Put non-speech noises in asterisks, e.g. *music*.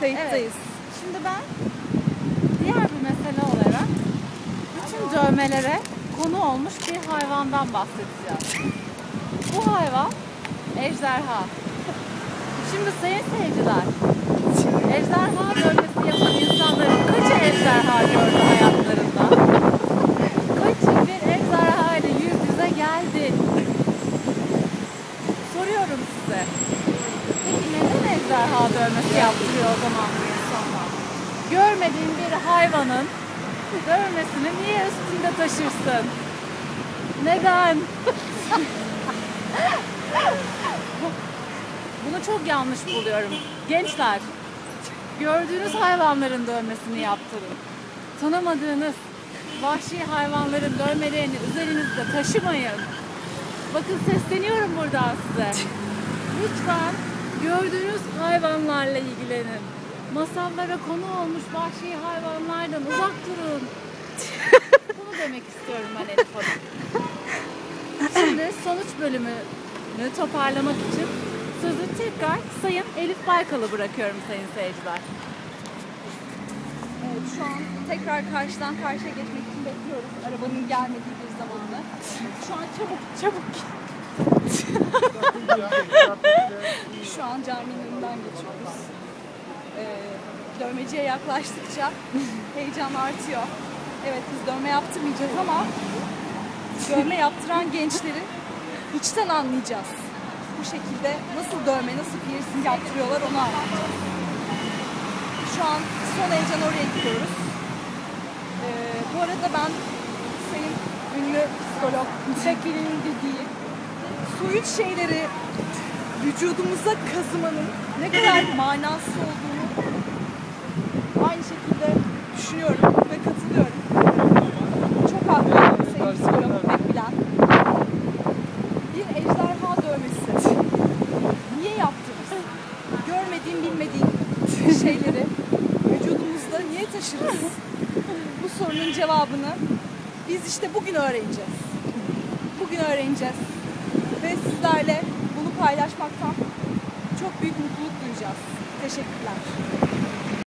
Kayıttayız. Şimdi ben diğer bir mesele olarak bütün dövmelere konu olmuş bir hayvandan bahsedeceğim. Bu hayvan ejderha. Şimdi sayın seyirciler, ejderha dövmesi yapan insanların kaçı ejderha gördü hayatlarında? Kaçı bir ejderha ile yüz yüze geldi? Soruyorum size. Peki neden ejderha dövmesi yaptırıyor o zaman bu insanlar? Görmediğin bir hayvanın dövmesini niye üstünde taşırsın? Neden? Bunu çok yanlış buluyorum. Gençler, gördüğünüz hayvanların dövmesini yaptırın. Tanımadığınız vahşi hayvanların dövmelerini üzerinizde taşımayın. Bakın sesleniyorum buradan size. Lütfen gördüğünüz hayvanlarla ilgilenin. Masallara konu olmuş vahşi hayvanlardan uzak durun. *laughs* Bunu demek istiyorum ben Elif Hanım. Şimdi sonuç bölümünü toparlamak için sözü tekrar Sayın Elif Baykal'a bırakıyorum sayın seyirciler. Evet, şu an tekrar karşıdan karşıya geçmek için bekliyoruz. Arabanın gelmediği bir zamanı. Şu an çabuk çabuk. *laughs* Şu an caminin önünden geçiyoruz. Ee, dövmeciye yaklaştıkça heyecan artıyor. Evet biz dövme yaptırmayacağız ama dövme yaptıran gençleri içten anlayacağız. Bu şekilde nasıl dövme, nasıl piercing yaptırıyorlar onu anlatacağız. Şu an son heyecan oraya gidiyoruz. Ee, bu arada ben sayın ünlü psikolog Müstakil'in dediği soyut şeyleri vücudumuza kazımanın ne kadar *laughs* manasız olduğunu aynı şekilde düşünüyorum ve katılıyorum. Çok haklı sayın psikolog pek bilen. Bir ejderha dövmesi. Niye yaptınız? Görmediğim, bilmediğim *laughs* şeyleri vücudumuzda niye taşırız? Bu sorunun cevabını biz işte bugün öğreneceğiz. Bugün öğreneceğiz. Sizlerle bunu paylaşmaktan çok büyük mutluluk duyacağız. Teşekkürler.